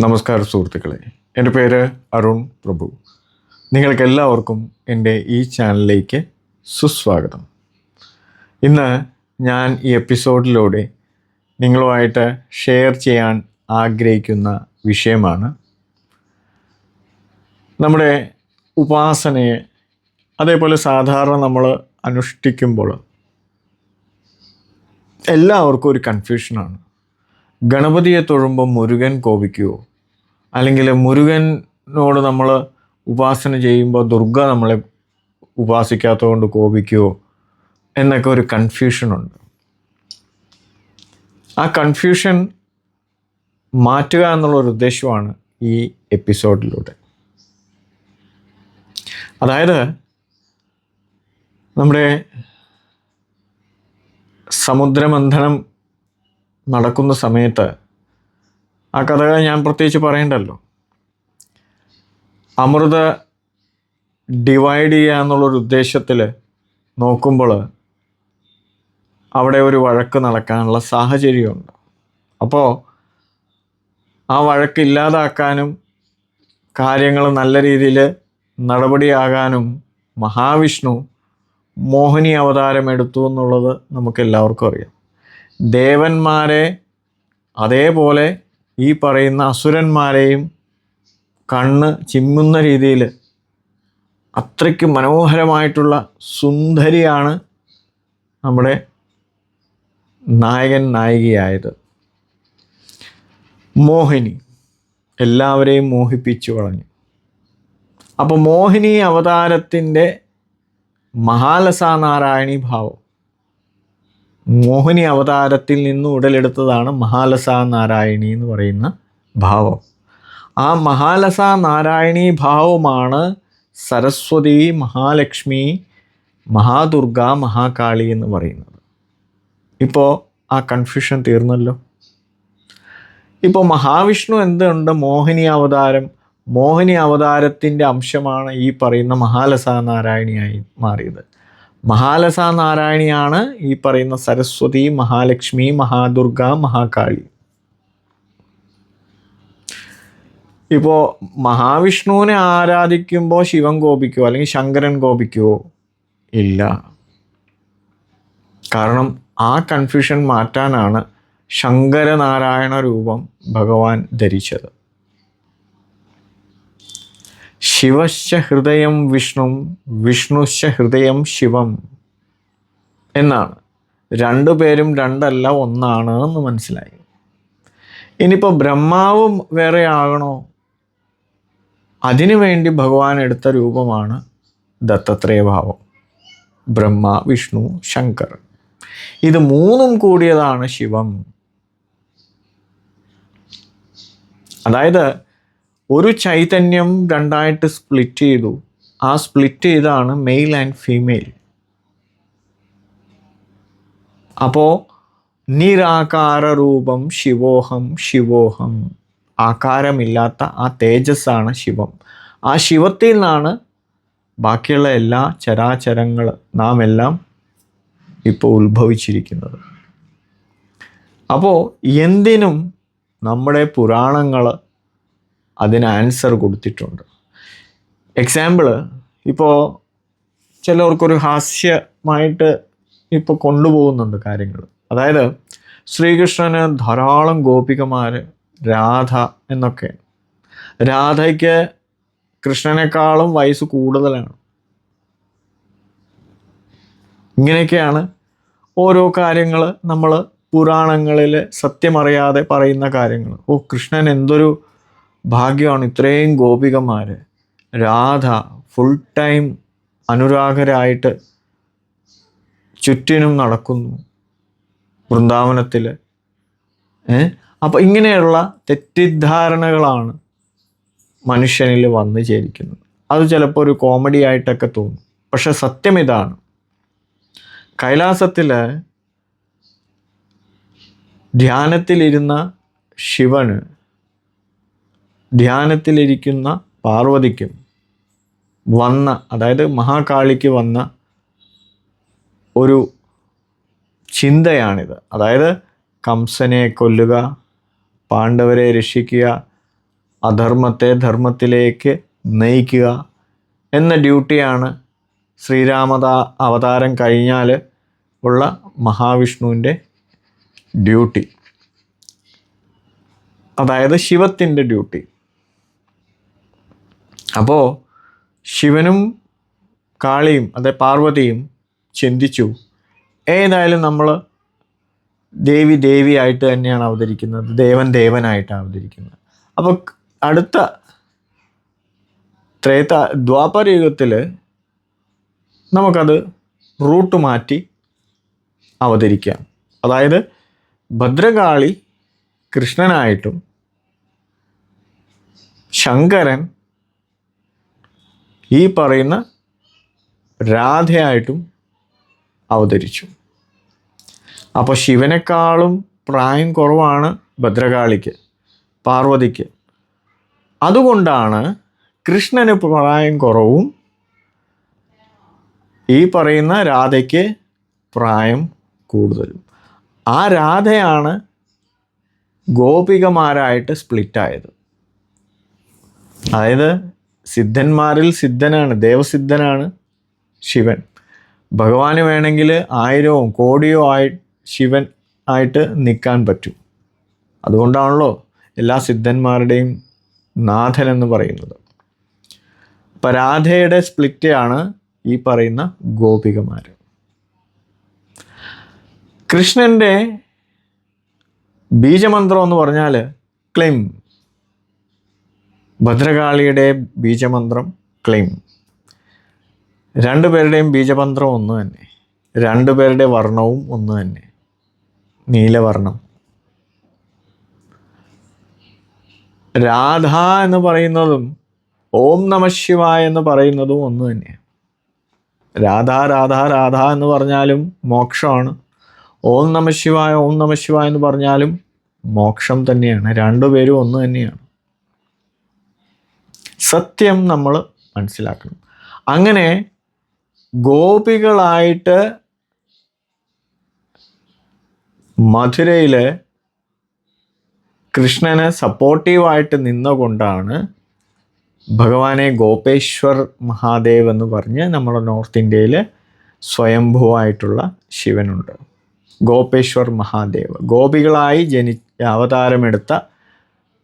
നമസ്കാരം സുഹൃത്തുക്കളെ. എന്റെ പേര് അരുൺ പ്രഭു. നിങ്ങൾക്ക് എല്ലാവർക്കും എന്റെ ഈ ചാനലിലേക്ക് സുസ്വാഗതം. ഇന്ന് ഞാൻ ഈ എപ്പിസോഡിലൂടെ നിങ്ങളുമായിട്ട് ഷെയർ ചെയ്യാൻ ആഗ്രഹിക്കുന്ന വിഷയമാണ് നമ്മുടെ ഉപാസനയെ അതേപോലെ സാധാരണ നമ്മൾ അനുഷ്ഠിക്കുമ്പോൾ എല്ലാവർക്കും ഒരു കൺഫ്യൂഷനാണ് ഗണപതിയെ തൊഴുമ്പോൾ മുരുകൻ കോപിക്കുമോ അല്ലെങ്കിൽ മുരുകനോട് നമ്മൾ ഉപാസന ചെയ്യുമ്പോൾ ദുർഗ നമ്മളെ ഉപാസിക്കാത്തതുകൊണ്ട് കോപിക്കുമോ എന്നൊക്കെ ഒരു കൺഫ്യൂഷനുണ്ട്. ആ കൺഫ്യൂഷൻ മാറ്റുക എന്നുള്ള ഒരു ഉദ്ദേശമാണ് ഈ എപ്പിസോഡിലൂടെ. അതായത് നമ്മുടെ സമുദ്രമന്ഥനം നടക്കുന്ന സമയത്ത് ആ കഥകൾ ഞാൻ പ്രത്യേകിച്ച് പറയണ്ടല്ലോ. അമൃത ഡിവൈഡ് ചെയ്യുക എന്നുള്ളൊരു ഉദ്ദേശത്തിൽ നോക്കുമ്പോൾ അവിടെ ഒരു വഴക്ക് നടക്കാനുള്ള സാഹചര്യമുണ്ട്. അപ്പോൾ ആ വഴക്ക് ഇല്ലാതാക്കാനും കാര്യങ്ങൾ നല്ല രീതിയിൽ നടപടിയാകാനും മഹാവിഷ്ണു മോഹിനി അവതാരം എടുത്തു എന്നുള്ളത് നമുക്കെല്ലാവർക്കും അറിയാം. ദേവന്മാരെ അതേപോലെ ഈ പറയുന്ന അസുരന്മാരെയും കണ്ണ് ചിമ്മുന്ന രീതിയിൽ അത്രയ്ക്ക് മനോഹരമായിട്ടുള്ള സുന്ദരിയാണ് നമ്മുടെ നായകൻ നായികയായത്. മോഹിനി. എല്ലാവരെയും മോഹിപ്പിച്ചു കളഞ്ഞു. അപ്പോൾ മോഹിനി അവതാരത്തിന്റെ മഹാലസാനാരായണി ഭാവം. മോഹിനി അവതാരത്തിൽ നിന്ന് ഉടലെടുത്തതാണ് മഹാലസ നാരായണി എന്ന് പറയുന്ന ഭാവം. ആ മഹാലസ നാരായണി ഭാവമാണ് സരസ്വതി മഹാലക്ഷ്മി മഹാദുർഗ മഹാകാളി എന്ന് പറയുന്നത്. ഇപ്പോൾ ആ കൺഫ്യൂഷൻ തീർന്നല്ലോ. ഇപ്പോൾ മഹാവിഷ്ണു എന്തുണ്ട്? മോഹിനി അവതാരം. മോഹിനി അവതാരത്തിന്റെ അംശമാണ് ഈ പറയുന്ന മഹാലസ നാരായണിയായി മാറിയത്. മഹാലസാ നാരായണിയാണ് ഈ പറയുന്ന സരസ്വതി മഹാലക്ഷ്മി മഹാദുർഗ മഹാകാളി. ഇപ്പോൾ മഹാവിഷ്ണുവിനെ ആരാധിക്കുമ്പോൾ ശിവൻ കോപിക്കുമോ അല്ലെങ്കിൽ ശങ്കരൻ കോപിക്കുമോ ഇല്ല. കാരണം ആ കൺഫ്യൂഷൻ മാറ്റാനാണ് ശങ്കരനാരായണ രൂപം ഭഗവാൻ ധരിച്ചത്. ശിവശ്ച ഹൃദയം വിഷ്ണു വിഷ്ണുശ്ച ഹൃദയം ശിവം എന്നാണ്. രണ്ടു പേരും രണ്ടല്ല ഒന്നാണ് എന്ന് മനസ്സിലായി. ഇനിയിപ്പോൾ ബ്രഹ്മാവും വേറെ ആകണോ? അതിനുവേണ്ടി ഭഗവാൻ എടുത്ത രൂപമാണ് ദത്തത്രേയ ഭാവം. ബ്രഹ്മ വിഷ്ണു ശങ്കർ. ഇത് മൂന്നും കൂടിയതാണ് ശിവം. അതായത് ഒരു ചൈതന്യം രണ്ടായിട്ട് സ്പ്ലിറ്റ് ചെയ്തു. ആ സ്പ്ലിറ്റ് ചെയ്താണ് മെയിൽ ആൻഡ് ഫീമെയിൽ അപ്പോൾ നിരാകാര രൂപം ശിവോഹം ശിവോഹം. ആകാരമില്ലാത്ത ആ തേജസ്സാണ് ശിവം. ആ ശിവത്തിൽ നിന്നാണ് ബാക്കിയുള്ള എല്ലാ ചരാചരങ്ങൾ നാം എല്ലാം ഇപ്പോൾ ഉത്ഭവിച്ചിരിക്കുന്നത്. അപ്പോൾ എന്തിനും നമ്മുടെ പുരാണങ്ങൾ അതിന് ആൻസർ കൊടുത്തിട്ടുണ്ട്. എക്സാമ്പിൾ ഇപ്പോൾ ചിലവർക്കൊരു ഹാസ്യമായിട്ട് ഇപ്പോൾ കൊണ്ടുപോകുന്നുണ്ട് കാര്യങ്ങൾ. അതായത് ശ്രീകൃഷ്ണന് ധാരാളം ഗോപികമാർ രാധ എന്നൊക്കെ. രാധയ്ക്ക് കൃഷ്ണനേക്കാളും വയസ്സ് കൂടുതലാണ്. ഇങ്ങനെയൊക്കെയാണ് ഓരോ കാര്യങ്ങൾ നമ്മൾ പുരാണങ്ങളിൽ സത്യമറിയാതെ പറയുന്ന കാര്യങ്ങൾ. ഓ കൃഷ്ണൻ എന്തൊരു ഭാഗ്യമാണ് ഇത്രയും ഗോപികമാർ രാധ ഫുൾ ടൈം അനുരാഗരായിട്ട് ചുറ്റിനും നടക്കുന്നു വൃന്ദാവനത്തിൽ അപ്പോൾ ഇങ്ങനെയുള്ള തെറ്റിദ്ധാരണകളാണ് മനുഷ്യനിൽ വന്നു ചേരിക്കുന്നത്. അത് ചിലപ്പോൾ ഒരു കോമഡി ആയിട്ടൊക്കെ തോന്നും. പക്ഷെ സത്യം ഇതാണ്. കൈലാസത്തിൽ ധ്യാനത്തിലിരുന്ന ശിവന് ധ്യാനത്തിലിരിക്കുന്ന പാർവതിക്കും വന്ന അതായത് മഹാകാളിക്ക് വന്ന ഒരു ചിന്തയാണിത്. അതായത് കംസനെ കൊല്ലുക പാണ്ഡവരെ രക്ഷിക്കുക അധർമ്മത്തെ ധർമ്മത്തിലേക്ക് നയിക്കുക എന്ന ഡ്യൂട്ടിയാണ് ശ്രീരാമത അവതാരം കഴിഞ്ഞാൽ ഉള്ള മഹാവിഷ്ണുവിന്റെ ഡ്യൂട്ടി. അതായത് ശിവത്തിന്റെ ഡ്യൂട്ടി. അപ്പോൾ ശിവനും കാളിയും അതെ പാർവതിയും ചിന്തിച്ചു ഏതായാലും നമ്മൾ ദേവി ദേവിയായിട്ട് തന്നെയാണ് അവതരിക്കുന്നത് ദേവൻ ദേവനായിട്ടാണ് അവതരിക്കുന്നത്. അപ്പോൾ അടുത്ത ത്രേത ദ്വാപര യുഗത്തിൽ നമുക്കത് റൂട്ട് മാറ്റി അവതരിക്കാം. അതായത് ഭദ്രകാളി കൃഷ്ണനായിട്ടും ശങ്കരൻ ഈ പറയുന്ന രാധയായിട്ടും അവതരിച്ചു. അപ്പോൾ ശിവനേക്കാളും പ്രായം കുറവാണ് ഭദ്രകാളിക്ക് പാർവതിക്ക്. അതുകൊണ്ടാണ് കൃഷ്ണന് പ്രായം കുറവും ഈ പറയുന്ന രാധയ്ക്ക് പ്രായം കൂടുതലും. ആ രാധയാണ് ഗോപികമാരായിട്ട് സ്പ്ലിറ്റായത്. അതായത് സിദ്ധന്മാരിൽ സിദ്ധനാണ് ദേവസിദ്ധനാണ് ശിവൻ. ഭഗവാന് വേണമെങ്കിൽ ആയിരവും കോടിയോ ആയി ശിവൻ ആയിട്ട് നിൽക്കാൻ പറ്റും. അതുകൊണ്ടാണല്ലോ എല്ലാ സിദ്ധന്മാരുടെയും നാഥൻ എന്ന് പറയുന്നത്. അപ്പം രാധയുടെ സ്പ്ലിറ്റാണ് ഈ പറയുന്ന ഗോപികമാർ കൃഷ്ണന്റെ ബീജമന്ത്രം എന്ന് പറഞ്ഞാൽ ക്ലിം ഭദ്രകാളിയുടെ ബീജമന്ത്രം ക്ലെയിം രണ്ടുപേരുടെയും ബീജമന്ത്രം ഒന്ന് തന്നെ. രണ്ടുപേരുടെ വർണവും ഒന്ന് തന്നെ. നീലവർണം. രാധ എന്ന് പറയുന്നതും ഓം നമ എന്ന് പറയുന്നതും ഒന്ന് തന്നെയാണ് രാധ രാധ രാധ എന്ന് പറഞ്ഞാലും മോക്ഷമാണ്. ഓം നമ ഓം നമ എന്ന് പറഞ്ഞാലും മോക്ഷം തന്നെയാണ്. രണ്ടുപേരും ഒന്ന് തന്നെയാണ്. സത്യം നമ്മൾ മനസ്സിലാക്കണം. അങ്ങനെ ഗോപികളായിട്ട് മധുരയിൽ കൃഷ്ണന് സപ്പോർട്ടീവായിട്ട് നിന്നുകൊണ്ടാണ് ഭഗവാനെ ഗോപേശ്വർ മഹാദേവ് എന്ന് പറഞ്ഞ് നമ്മുടെ നോർത്ത് ഇന്ത്യയിൽ സ്വയംഭുവായിട്ടുള്ള ശിവനുണ്ട്. ഗോപേശ്വർ മഹാദേവ്. ഗോപികളായി ജനി അവതാരമെടുത്ത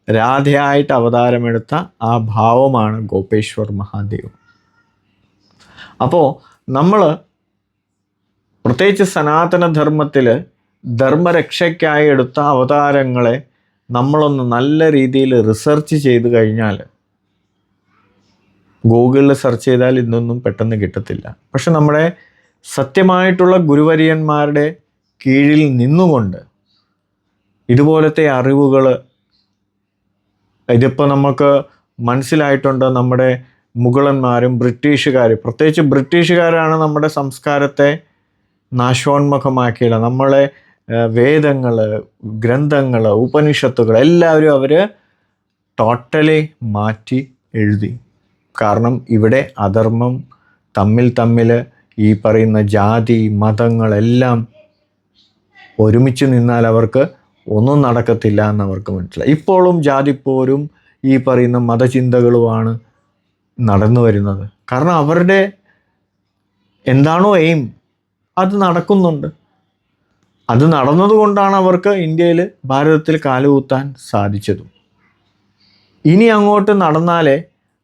രാധയായിട്ട് അവതാരമെടുത്ത ആ ഭാവമാണ് ഗോപേശ്വർ മഹാദേവ് അപ്പോൾ നമ്മൾ പ്രത്യേകിച്ച് സനാതനധർമ്മത്തിൽ ധർമ്മരക്ഷയ്ക്കായി എടുത്ത അവതാരങ്ങളെ നമ്മളൊന്ന് നല്ല രീതിയിൽ റിസർച്ച് ചെയ്ത് കഴിഞ്ഞാൽ ഗൂഗിളിൽ സെർച്ച് ചെയ്താൽ ഇന്നൊന്നും പെട്ടെന്ന് കിട്ടത്തില്ല. പക്ഷെ നമ്മുടെ സത്യമായിട്ടുള്ള ഗുരുവര്യന്മാരുടെ കീഴിൽ നിന്നുകൊണ്ട് ഇതുപോലത്തെ അറിവുകൾ ഇതിപ്പോൾ നമുക്ക് മനസ്സിലായിട്ടുണ്ട് നമ്മുടെ മുഗളന്മാരും ബ്രിട്ടീഷുകാരും. പ്രത്യേകിച്ച് ബ്രിട്ടീഷുകാരാണ് നമ്മുടെ സംസ്കാരത്തെ നാശോന്മുഖമാക്കിയത്. നമ്മളെ വേദങ്ങൾ ഗ്രന്ഥങ്ങൾ ഉപനിഷത്തുകൾ എല്ലാവരും അവർ ടോട്ടലി മാറ്റി എഴുതി. കാരണം ഇവിടെ അധർമ്മം തമ്മിൽ തമ്മിൽ ഈ പറയുന്ന ജാതി മതങ്ങളെല്ലാം ഒരുമിച്ച് നിന്നാൽ അവർക്ക് ഒന്നും നടക്കത്തില്ല എന്ന് അവർക്ക് മനസ്സിലായി. ഇപ്പോഴും ജാതിപ്പോരും ഈ പറയുന്ന മതചിന്തകളുമാണ് നടന്നു വരുന്നത്. കാരണം അവരുടെ എന്താണോ എയിം അത് നടക്കുന്നുണ്ട്. അത് നടന്നതുകൊണ്ടാണ് അവർക്ക് ഇന്ത്യയിൽ ഭാരതത്തിൽ കാലുകൂത്താൻ സാധിച്ചതും. ഇനി അങ്ങോട്ട് നടന്നാലേ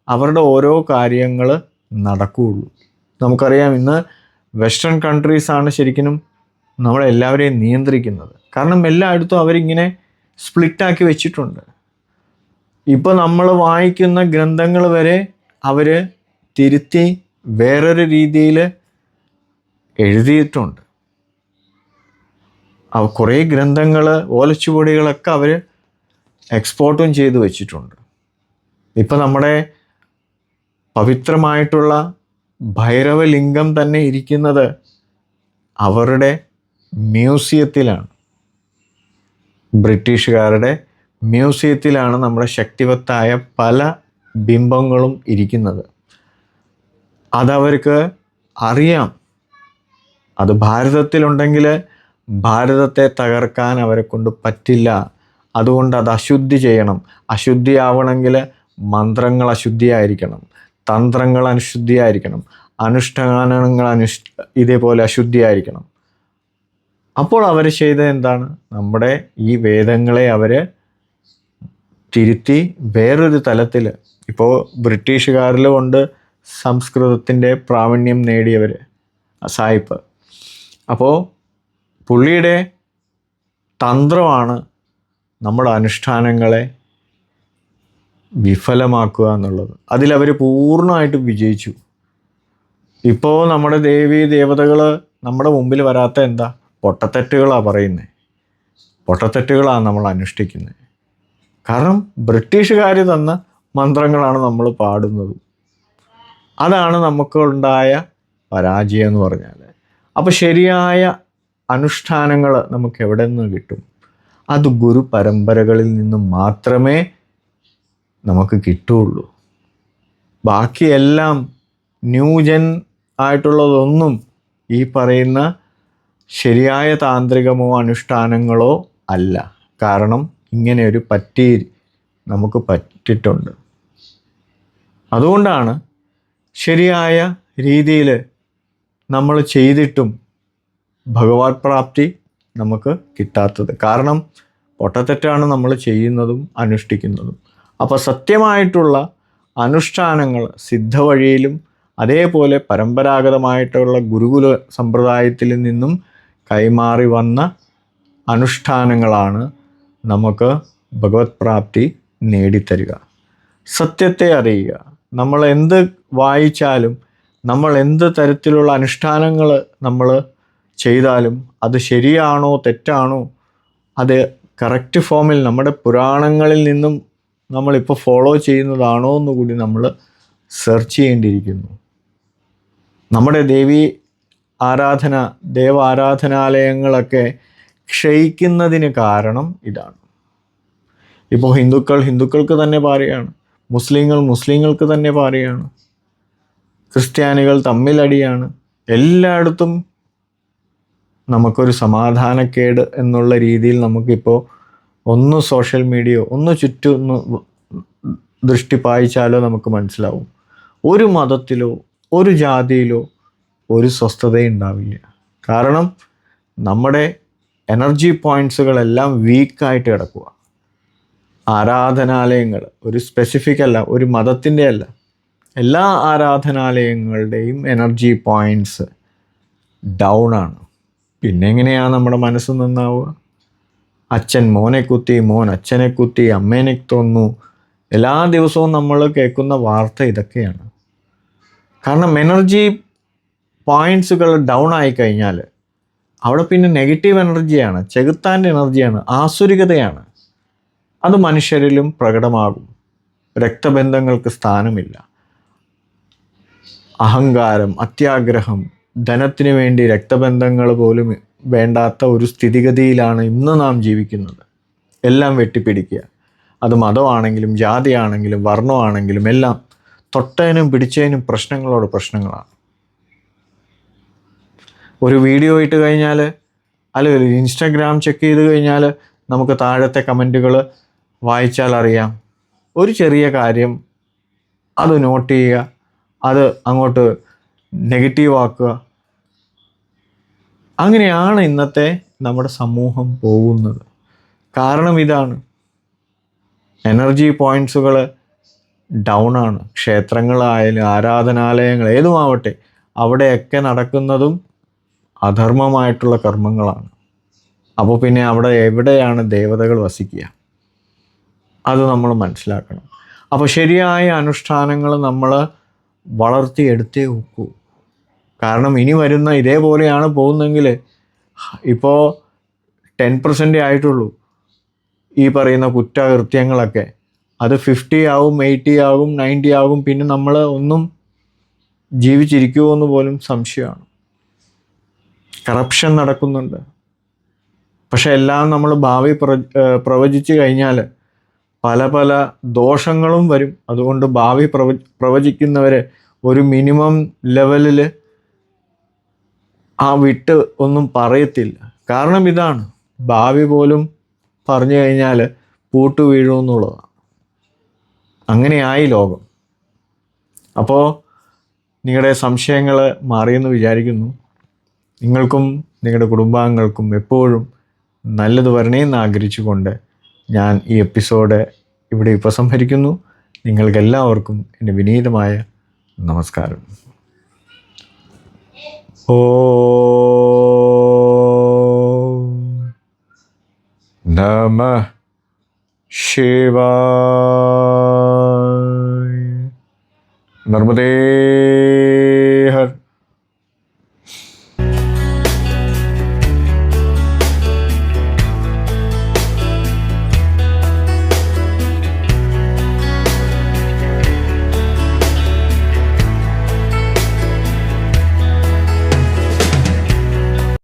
അവരുടെ ഓരോ കാര്യങ്ങൾ നടക്കുകയുള്ളൂ. നമുക്കറിയാം ഇന്ന് വെസ്റ്റേൺ കൺട്രീസാണ് ശരിക്കും നമ്മളെല്ലാവരെയും നിയന്ത്രിക്കുന്നത്. കാരണം എല്ലായിടത്തും അവരിങ്ങനെ സ്പ്ലിറ്റാക്കി വെച്ചിട്ടുണ്ട്. ഇപ്പോൾ നമ്മൾ വായിക്കുന്ന ഗ്രന്ഥങ്ങൾ വരെ അവർ തിരുത്തി വേറൊരു രീതിയിൽ എഴുതിയിട്ടുണ്ട്. കുറേ ഗ്രന്ഥങ്ങൾ ഓലച്ചുപൊടികളൊക്കെ അവർ എക്സ്പോർട്ടും ചെയ്ത് വെച്ചിട്ടുണ്ട്. ഇപ്പം നമ്മുടെ പവിത്രമായിട്ടുള്ള ഭൈരവലിംഗം തന്നെ ഇരിക്കുന്നത് അവരുടെ മ്യൂസിയത്തിലാണ്. ബ്രിട്ടീഷുകാരുടെ മ്യൂസിയത്തിലാണ് നമ്മുടെ ശക്തിവത്തായ പല ബിംബങ്ങളും ഇരിക്കുന്നത്. അതവർക്ക് അറിയാം. അത് ഭാരതത്തിലുണ്ടെങ്കിൽ ഭാരതത്തെ തകർക്കാൻ അവരെ കൊണ്ട് പറ്റില്ല. അതുകൊണ്ട് അത് അശുദ്ധി ചെയ്യണം. അശുദ്ധിയാവണമെങ്കിൽ മന്ത്രങ്ങൾ അശുദ്ധിയായിരിക്കണം. തന്ത്രങ്ങൾ അനുശുദ്ധിയായിരിക്കണം അനുഷ്ഠാനങ്ങൾ അനുഷ് ഇതേപോലെ അശുദ്ധിയായിരിക്കണം. അപ്പോൾ അവർ ചെയ്തത് എന്താണ്? നമ്മുടെ ഈ വേദങ്ങളെ അവർ തിരുത്തി വേറൊരു തലത്തിൽ ഇപ്പോൾ ബ്രിട്ടീഷുകാരിൽ കൊണ്ട് സംസ്കൃതത്തിന്റെ പ്രാവീണ്യം നേടിയവർ സായിപ്പ്. അപ്പോൾ പുള്ളിയുടെ തന്ത്രമാണ് നമ്മുടെ അനുഷ്ഠാനങ്ങളെ വിഫലമാക്കുക എന്നുള്ളത്. അതിലവർ പൂർണമായിട്ടും വിജയിച്ചു. ഇപ്പോൾ നമ്മുടെ ദേവി ദേവതകൾ നമ്മുടെ മുമ്പിൽ വരാത്ത എന്താ? പൊട്ടത്തെറ്റുകളാണ് പറയുന്നത് പൊട്ടത്തെറ്റുകളാണ് നമ്മൾ അനുഷ്ഠിക്കുന്നത് കാരണം ബ്രിട്ടീഷുകാർ തന്ന മന്ത്രങ്ങളാണ് നമ്മൾ പാടുന്നത്. അതാണ് നമുക്കുണ്ടായ പരാജയം എന്ന് പറഞ്ഞാൽ അപ്പോൾ ശരിയായ അനുഷ്ഠാനങ്ങൾ നമുക്ക് എവിടെ നിന്ന് കിട്ടും? അത് ഗുരു പരമ്പരകളിൽ നിന്ന് മാത്രമേ നമുക്ക് കിട്ടുകയുള്ളൂ ബാക്കിയെല്ലാം ന്യൂജൻ ആയിട്ടുള്ളതൊന്നും ഈ പറയുന്ന ശരിയായ താന്ത്രികമോ അനുഷ്ഠാനങ്ങളോ അല്ല. കാരണം ഇങ്ങനെ ഒരു പറ്റി നമുക്ക് പറ്റിട്ടുണ്ട്. അതുകൊണ്ടാണ് ശരിയായ രീതിയിൽ നമ്മൾ ചെയ്തിട്ടും ഭഗവത് പ്രാപ്തി നമുക്ക് കിട്ടാത്തത്. കാരണം പൊട്ടത്തെറ്റാണ് നമ്മൾ ചെയ്യുന്നതും അനുഷ്ഠിക്കുന്നതും. അപ്പോൾ സത്യമായിട്ടുള്ള അനുഷ്ഠാനങ്ങൾ സിദ്ധവഴിയിലും അതേപോലെ പരമ്പരാഗതമായിട്ടുള്ള ഗുരുകുല സമ്പ്രദായത്തിൽ നിന്നും കൈമാറി വന്ന അനുഷ്ഠാനങ്ങളാണ് നമുക്ക് ഭഗവത് പ്രാപ്തി നേടിത്തരിക. സത്യത്തെ അറിയുക. നമ്മൾ എന്ത് വായിച്ചാലും നമ്മൾ എന്ത് തരത്തിലുള്ള അനുഷ്ഠാനങ്ങൾ നമ്മൾ ചെയ്താലും അത് ശരിയാണോ തെറ്റാണോ അത് കറക്റ്റ് ഫോമിൽ നമ്മുടെ പുരാണങ്ങളിൽ നിന്നും നമ്മളിപ്പോൾ ഫോളോ ചെയ്യുന്നതാണോ എന്ന് കൂടി നമ്മൾ സെർച്ച് ചെയ്യേണ്ടിയിരിക്കുന്നു. നമ്മുടെ ദേവി ആരാധന ദേവാരാധനാലയങ്ങളൊക്കെ ക്ഷയിക്കുന്നതിന് കാരണം ഇതാണ്. ഇപ്പോൾ ഹിന്ദുക്കൾ ഹിന്ദുക്കൾക്ക് തന്നെ പാരയാണ്. മുസ്ലിങ്ങൾ മുസ്ലിങ്ങൾക്ക് തന്നെ പാരയാണ്. ക്രിസ്ത്യാനികൾ തമ്മിലടിയാണ്. എല്ലായിടത്തും നമുക്കൊരു സമാധാനക്കേട് എന്നുള്ള രീതിയിൽ നമുക്കിപ്പോൾ ഒന്ന് സോഷ്യൽ മീഡിയ ഒന്ന് ചുറ്റും ദൃഷ്ടി പായിച്ചാലോ നമുക്ക് മനസ്സിലാവും. ഒരു മതത്തിലോ ഒരു ജാതിയിലോ ഒരു സ്വസ്ഥതയുണ്ടാവില്ല. കാരണം നമ്മുടെ എനർജി പോയിന്റ്സുകളെല്ലാം വീക്കായിട്ട് കിടക്കുക ആരാധനാലയങ്ങൾ ഒരു സ്പെസിഫിക് അല്ല ഒരു മതത്തിന്റെ അല്ല. എല്ലാ ആരാധനാലയങ്ങളുടെയും എനർജി പോയിന്റ്സ് ഡൗൺ ആണ്. പിന്നെ എങ്ങനെയാണ് നമ്മുടെ മനസ്സ് നന്നാവുക? അച്ഛൻ മോനെ കുത്തി മോൻ അച്ഛനെ കുത്തി അമ്മേനെ തോന്നു എല്ലാ ദിവസവും നമ്മൾ കേൾക്കുന്ന വാർത്ത ഇതൊക്കെയാണ്. കാരണം എനർജി പോയിന്റ്സുകൾ ഡൗൺ ആയി കഴിഞ്ഞാൽ അവിടെ പിന്നെ നെഗറ്റീവ് എനർജിയാണ് ചെകുത്താന്റെ എനർജിയാണ് ആസുരികതയാണ്. അത് മനുഷ്യരിലും പ്രകടമാകും. രക്തബന്ധങ്ങൾക്ക് സ്ഥാനമില്ല. അഹങ്കാരം അത്യാഗ്രഹം ധനത്തിന് വേണ്ടി രക്തബന്ധങ്ങൾ പോലും വേണ്ടാത്ത ഒരു സ്ഥിതിഗതിയിലാണ് ഇന്ന് നാം ജീവിക്കുന്നത്. എല്ലാം വെട്ടിപ്പിടിക്കുക. അത് മതമാണെങ്കിലും ജാതിയാണെങ്കിലും വർണമാണെങ്കിലും എല്ലാം തൊട്ടതിനും പിടിച്ചതിനും പ്രശ്നങ്ങളോട് പ്രശ്നങ്ങളാണ്. ഒരു വീഡിയോ ഇട്ട് കഴിഞ്ഞാൽ അല്ലെങ്കിൽ ഇൻസ്റ്റാഗ്രാം ചെക്ക് ചെയ്ത് കഴിഞ്ഞാൽ നമുക്ക് താഴത്തെ കമന്റുകൾ വായിച്ചാൽ അറിയാം. ഒരു ചെറിയ കാര്യം അത് നോട്ട് ചെയ്യുക അത് അങ്ങോട്ട് നെഗറ്റീവ് ആക്കുക. അങ്ങനെയാണ് ഇന്നത്തെ നമ്മുടെ സമൂഹം പോകുന്നത്. കാരണം ഇതാണ്. എനർജി പോയിൻസുകൾ ഡൗൺ ആണ്. ക്ഷേത്രങ്ങളായാലും ആരാധനാലയങ്ങൾ ഏതുമാവട്ടെ അവിടെയൊക്കെ നടക്കുന്നതും അധർമ്മമായിട്ടുള്ള കർമ്മങ്ങളാണ്. അപ്പോൾ പിന്നെ അവിടെ എവിടെയാണ് ദേവതകൾ വസിക്കുക? അത് നമ്മൾ മനസ്സിലാക്കണം. അപ്പോൾ ശരിയായ അനുഷ്ഠാനങ്ങൾ നമ്മൾ വളർത്തിയെടുത്തേ ഒക്കൂ. കാരണം ഇനി വരുന്ന ഇതേപോലെയാണ് പോകുന്നെങ്കിൽ ഇപ്പോൾ ടെൻ പെർസെന്റേ ആയിട്ടുള്ളൂ. ഈ പറയുന്ന കുറ്റകൃത്യങ്ങളൊക്കെ. അത് ഫിഫ്റ്റി ആവും എയ്റ്റി ആവും നയന്റി ആവും പിന്നെ നമ്മൾ ഒന്നും ജീവിച്ചിരിക്കുമോ എന്ന് പോലും സംശയമാണ്. കറപ്ഷൻ നടക്കുന്നുണ്ട്. പക്ഷെ എല്ലാം നമ്മൾ ഭാവി പ്ര പ്രവചിച്ചു കഴിഞ്ഞാൽ പല പല ദോഷങ്ങളും വരും. അതുകൊണ്ട് ഭാവി പ്രവ പ്രവചിക്കുന്നവർ ഒരു മിനിമം ലെവലിൽ ആ വിട്ട് ഒന്നും പറയത്തില്ല. കാരണം ഇതാണ്. ഭാവി പോലും പറഞ്ഞു കഴിഞ്ഞാൽ പൂട്ട് വീഴുമെന്നുള്ളതാണ്. അങ്ങനെയായി ലോകം. അപ്പോൾ നിങ്ങളുടെ സംശയങ്ങൾ മാറിയെന്ന് വിചാരിക്കുന്നു. നിങ്ങൾക്കും നിങ്ങളുടെ കുടുംബാംഗങ്ങൾക്കും എപ്പോഴും നല്ലത് വരണേന്ന് ആഗ്രഹിച്ചുകൊണ്ട് ഞാൻ ഈ എപ്പിസോഡ് ഇവിടെ ഉപസംഹരിക്കുന്നു. നിങ്ങൾക്കെല്ലാവർക്കും എന്റെ വിനീതമായ നമസ്കാരം. ഓ നമ ശിവ നർമ്മദേ